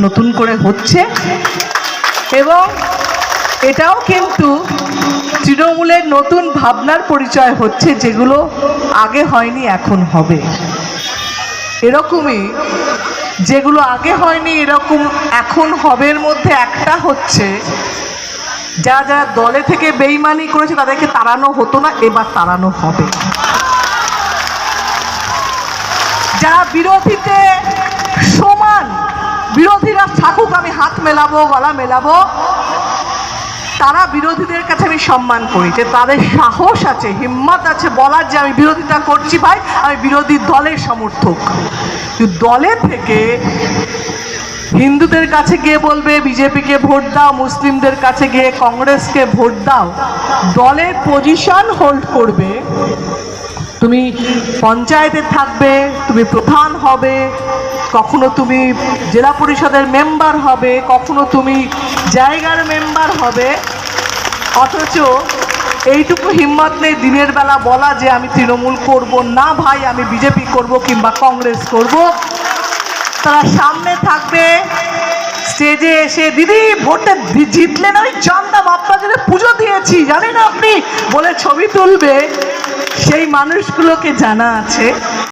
নতুন করে হচ্ছে। এবং এটাও কিন্তু তৃণমূলের নতুন ভাবনার পরিচয় হচ্ছে, যেগুলো আগে হয়নি, এখন হবে। এরকমই যেগুলো আগে হয়নি, এরকম এখন হবের মধ্যে একটা হচ্ছে যারা যারা দলে থেকে বেইমানি করেছে, তাদেরকে তাড়ানো হতো না, এবার তাড়ানো হবে। যারা বিরোধীতে সমান বিরোধীরা থাকুক আমি হাত মেলাবো, গলা মেলাবো। তারা বিরোধীদের কাছে আমি সম্মান করি, যে তাদের সাহস আছে, হিম্মত আছে বলার যে আমি বিরোধিতা করছি ভাই, আমি বিরোধী দলের সমর্থক। দলে থেকে হিন্দুদের কাছে গিয়ে বলবে, বিজেপিকে ভোট দাও, মুসলিমদের কাছে গিয়ে কংগ্রেসকে ভোট দাও, দলের পজিশন হোল্ড করবে। তুমি পঞ্চায়েতে থাকবে তুমি প্রধান হবে, কখনো তুমি জেলা পরিষদের মেম্বার হবে, কখনো তুমি জায়গার মেম্বার হবে। অথচ এইটুকু হিম্মত নেই দিনের বেলা বলা যে আমি তৃণমূল করব না ভাই, আমি বিজেপি করব কিংবা কংগ্রেস করব। তারা সামনে থাকবে, স্টেজে এসে, দিদি, ভোটে জিতলেন আমি জানতাম আপনার পুজো দিয়েছি, জানেন আপনি? বলে ছবি তুলবে। সেই মানুষগুলোকে জানা আছে।